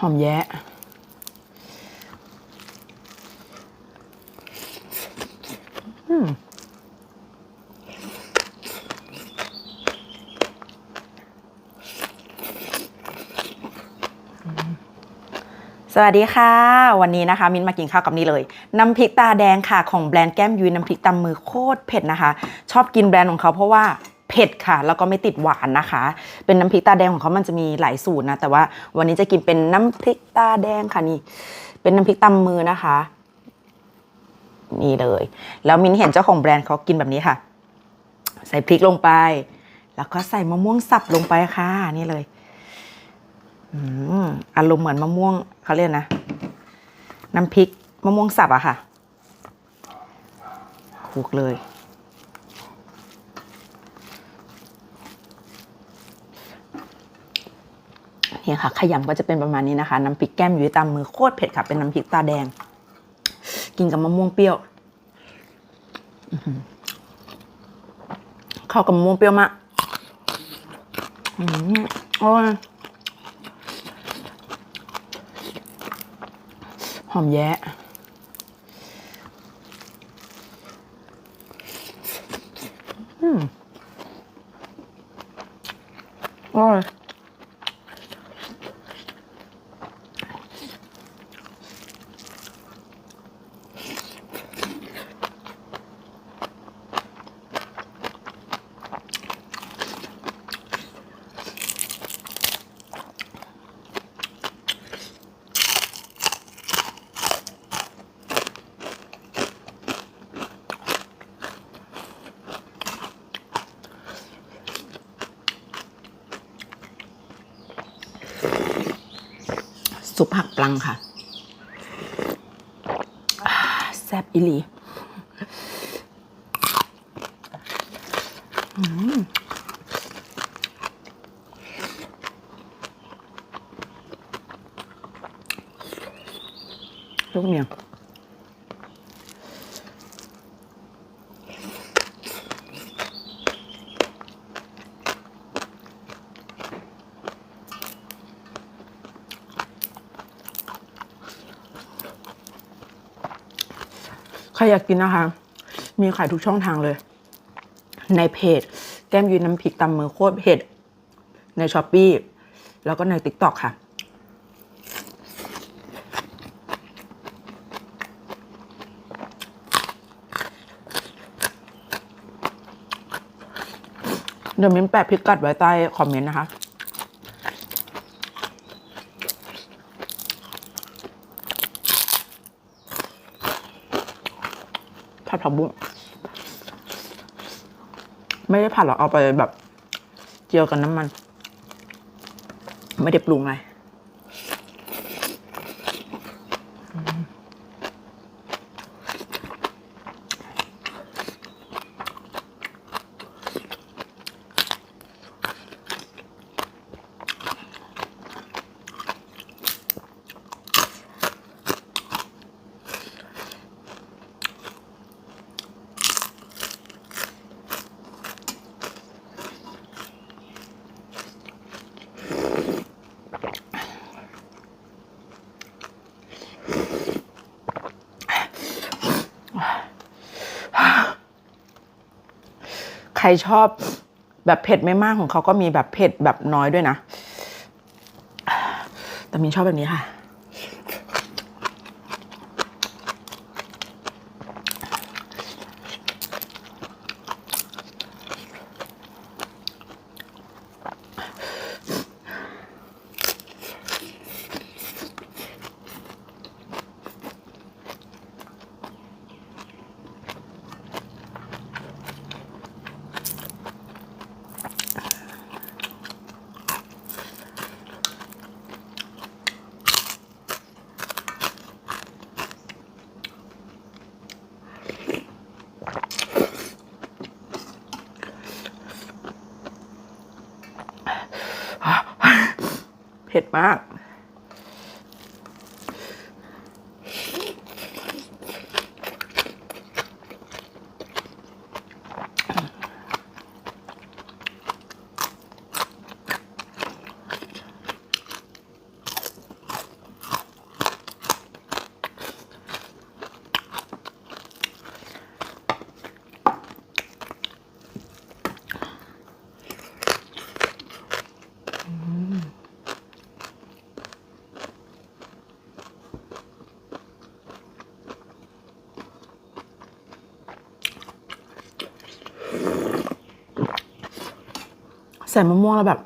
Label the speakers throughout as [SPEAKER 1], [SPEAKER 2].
[SPEAKER 1] หอมแยะ อืมสวัสดีค่ะ วันนี้นะคะ มินมากินข้าวกับนี่เลย น้ำพริกตาแดงค่ะ ของแบรนด์แก้มยุ้ยน้ำพริกตำมือโคตรเผ็ดนะคะ ชอบกินแบรนด์ของเขาเพราะว่าเผ็ดค่ะ แล้วก็ไม่ติดหวานนะคะ เป็นน้ำพริกตาแดงของเขามันจะมีหลายสูตรนะ แต่ว่าวันนี้จะกินเป็นน้ำพริกตาแดงค่ะนี่ เป็นน้ำพริกตำมือนะคะ นี่เลย แล้วมินเห็นเจ้าของแบรนด์เขากินแบบนี้ค่ะ ใส่พริกลงไป แล้วก็ใส่มะม่วงสับลงไปค่ะ นี่เลยอารมณ์เหมือนมะม่วงเขาเรียกนะ น้ำพริกมะม่วงสับอะค่ะคลุกเลย เนี่ยค่ะขยำก็จะเป็นประมาณนี้นะคะ น้ำพริกแก้มอยู่ตามมือโคตรเผ็ดค่ะ เป็นน้ำพริกตาแดง กินกับมะม่วงเปรี้ยวเข้ากับมะม่วงเปรี้ยวมากอืมโอ้ยหอมแยะอืมอร่อย ซุปผักปลังค่ะ แซ่บอีลีอืมลูกเมียงใครอยากกินนะคะ มีขายทุกช่องทางเลย ในเพจ แก้มยืนน้ำพริกตำมือโคตรเผ็ดในช้อปปีแล้วก็ในติ๊กต็อกค่ะ เดี๋ยวมิ้นแปะพิกัดไว้ใต้คอมเมนต์นะคะ ผักบุ้งไม่ได้ผัดหรอกเอาไปแบบ เจียวกับน้ำมัน ไม่ได้ปรุงอะไร ใครชอบแบบเผ็ดไม่มากของเขาก็มีแบบเผ็ดแบบน้อยด้วยนะ แต่มินชอบแบบนี้ค่ะ เผ็ดมาก ส่มะม่วงแล้วแบบ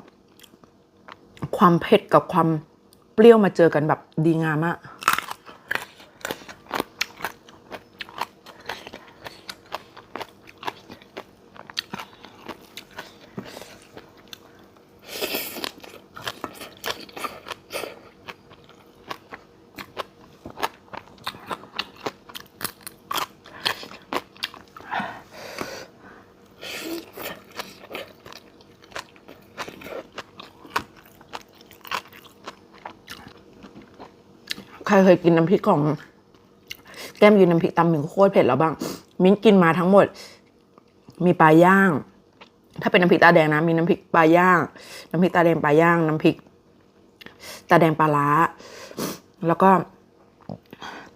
[SPEAKER 1] ความเผ็ดกับความเปรี้ยวมาเจอกันแบบดีงามมา รเคยกินน้ำพริกของ แก้มยืนน้ำพริกตำหมึกโคตรเผ็ดแล้วบ้าง มิ้นกินมาทั้งหมด มีปลาย่าง ถ้าเป็นน้ำพริกตาแดงนะ มีน้ำพริกปลาย่าง น้ำพริกตาแดงปลาย่าง น้ำพริกตาแดงปลาล้า แล้วก็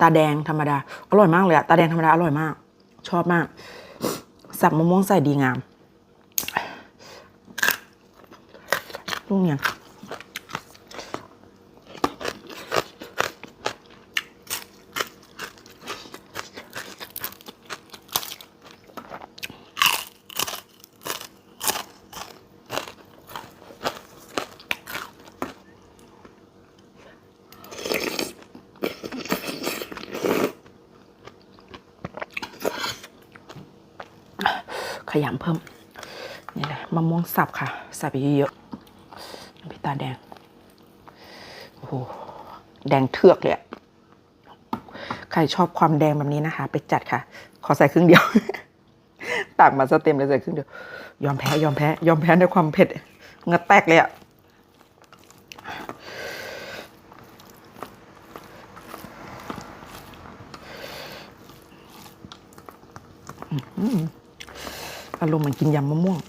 [SPEAKER 1] ตาแดงธรรมดา อร่อยมากเลยอะตาแดงธรรมดาอร่อยมาก ชอบมาก สับมะม่วงใส่ดีงามลูกเนี่ย ขยำเพิ่มนี่แหละมะม่วงสับค่ะส่ไปเยอะๆพริตาแดงโอ้โหแดงเทือกเลยใครชอบความแดงแบบนี้นะคะ ไปจัดค่ะ ขอใส่ครึ่งเดียวตักมาสเต็มเลยใส่ครึ่งเดียวยอมแพ้ยอมแพ้ยอมแพ้ในความเผ็ดเงาแตกเลยอะอ อารมณ์เหมือนกินยำมะม่วง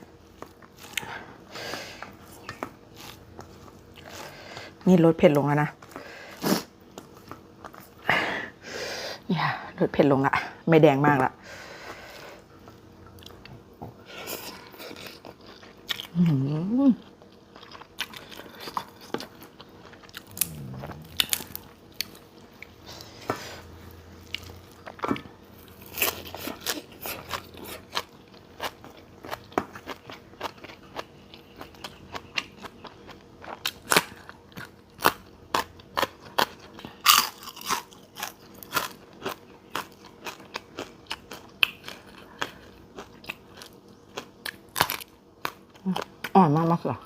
[SPEAKER 1] นี่ลดเผ็ดลงแล้วนะเนี่ยลดเผ็ดลงละไม่แดงมากละ อ่อนมากมากเหรอ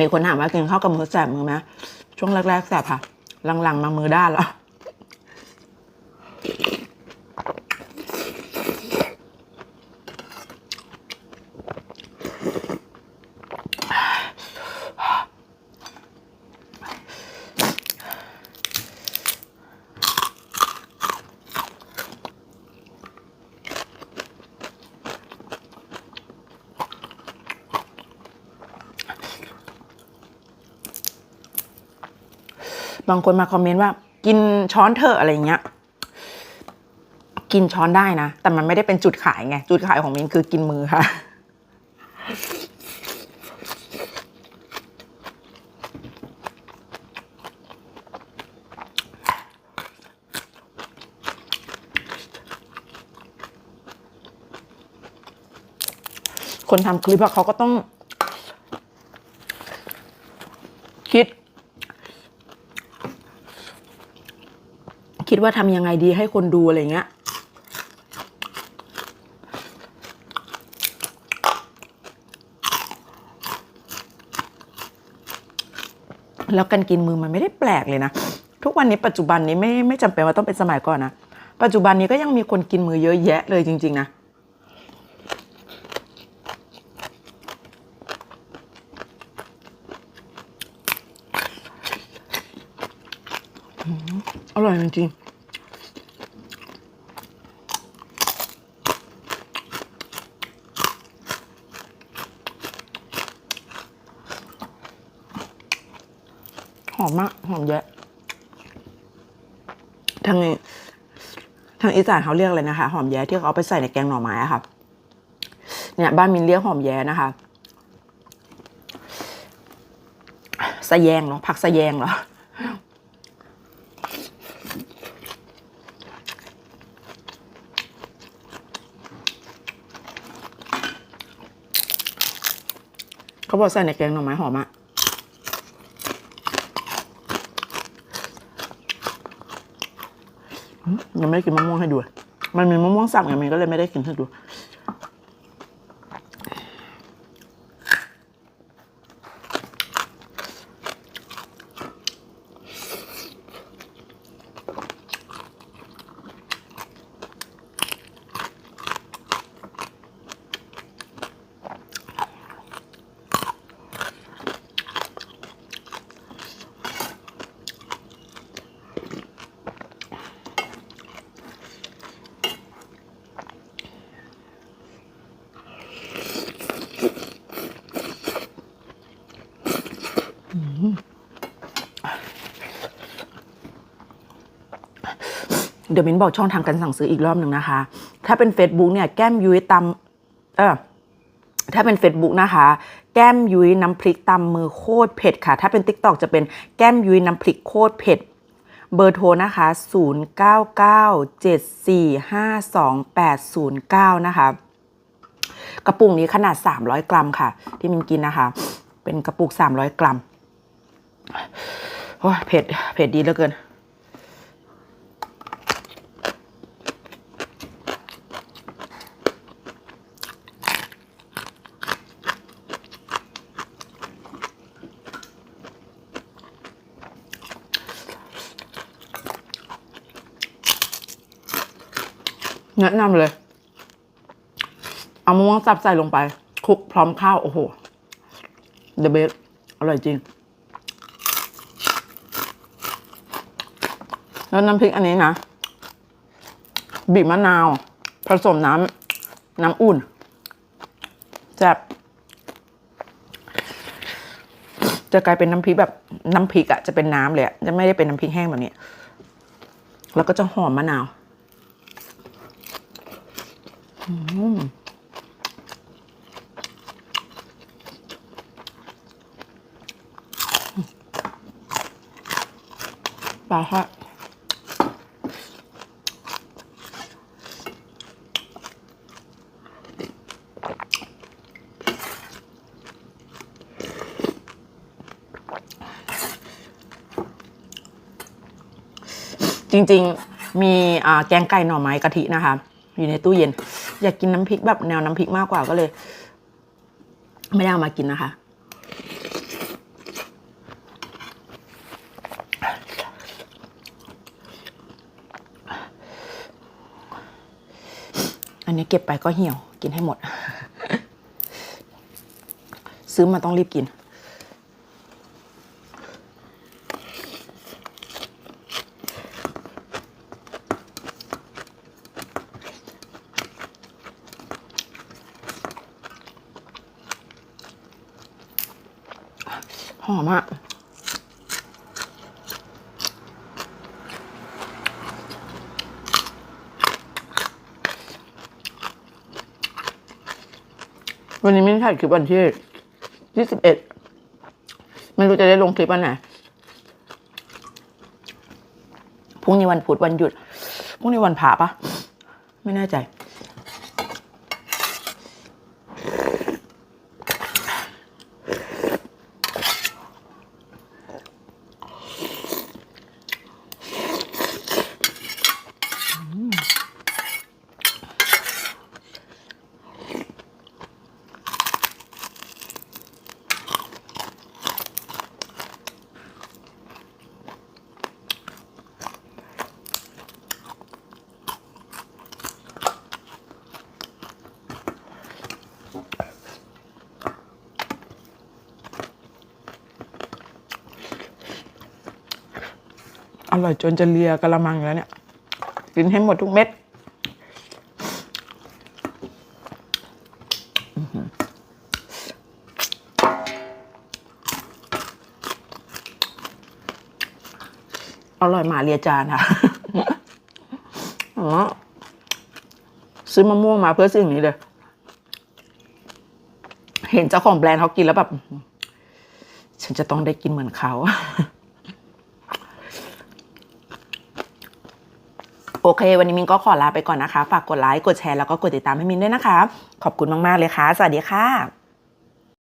[SPEAKER 1] มีคนถามว่ากินข้าวกับมือแสบมือไหมช่วงแรกๆแสบค่ะหลังๆมามือด้านแล้ว บางคนมาคอมเมนต์ว่า กินช้อนเถอะอะไรเงี้ย กินช้อนได้นะ แต่มันไม่ได้เป็นจุดขายไง จุดขายของมินคือกินมือค่ะ คนทำคลิปอะเขาก็ต้อง คิด คิดว่าทำยังไงดีให้คนดูอะไรเงี้ย แล้วการกินมือมันไม่ได้แปลกเลยนะ ทุกวันนี้ปัจจุบันนี้ไม่ไม่จำเป็นว่าต้องเป็นสมัยก่อนนะ ปัจจุบันนี้ก็ยังมีคนกินมือเยอะแยะเลยจริง ๆ นะอร่อยจริงๆ หอมแยะ ทางทางอีสานเขาเรียกเลยนะคะ หอมแยะที่เขาเอาไปใส่ในแกงหน่อไม้อะค่ะ เนี่ย บ้านมินเรียกหอมแยะนะคะสะแยงเนาะผักสะแยงเหรอเขาบอกใส่ในแกงหน่อไม้หอมอะ ยังไม่ได้กินมะม่วงให้ดู มันมีมะม่วงสับไงมันก็เลยไม่ได้กินให้ดู เดี๋ยวมินบอกช่องทางการสั่งซื้ออีกรอบหนึ่งนะคะ ถ้าเป็น Facebook เนี่ยแก้มยุ้ยตำเออถ้าเป็น Facebook นะคะ แก้มยุ้ยน้ำพริกตำมือโคตรเผ็ดค่ะ ถ้าเป็น TikTok จะเป็นแก้มยุ้ยน้ำพริกโคตรเผ็ด เบอร์โทรนะคะ 0997452809 นะคะ กระปุกนี้ขนาด 300 กรัมค่ะ ที่มินกินนะคะ เป็นกระปุก 300 กรัมโอ้เผ็ด เผ็ดดีเหลือเกิน แนะนำเลย เอามะม่วงสับใส่ลงไปคลุกพร้อมข้าว โอ้โหเดอะเบสอร่อยจริง แล้วน้ำพริกอันนี้นะ บีบมะนาว ผสมน้ำน้ำอุ่นแซ่บจะกลายเป็นน้ำพริกแบบน้ำพริกอะจะเป็นน้ำเลยจะไม่ได้เป็นน้ำพริกแห้งแบบนี้ แล้วก็จะหอมมะนาว ปลาทอดจริง ๆ มีแกงไก่หน่อไม้กะทินะคะ อยู่ในตู้เย็น อยากกินน้ำพริกแบบแนวน้ำพริกมากกว่าก็เลย ไม่ได้เอามากินนะคะ อันนี้เก็บไปก็เหี่ยวกินให้หมด ซื้อมาต้องรีบกิน หอมอะวันนี้ไม่ได้ถ่ายคลิปวันที่ยี่สิบเอ็ดไม่รู้จะได้ลงคลิปวันไหนพรุ่งนี้วันพุธวันหยุดพรุ่งนี้วันพระปะไม่แน่ใจ อร่อยจนจะเลียกระมังแล้วเนี่ย กินให้หมดทุกเม็ดอร่อยมาเลียจานค่ะอ๋อซื้อมะม่วงมาเพื่อสิ่งนี้เลย เห็นเจ้าของแบรนด์เขากินแล้วแบบ ฉันจะต้องได้กินเหมือนเขา โอเค วันนี้มินก็ขอลาไปก่อนนะคะ ฝากกดไลค์ กดแชร์ แล้วก็กดติดตามให้มินด้วยนะคะ ขอบคุณมาก ๆ เลยค่ะ สวัสดีค่ะ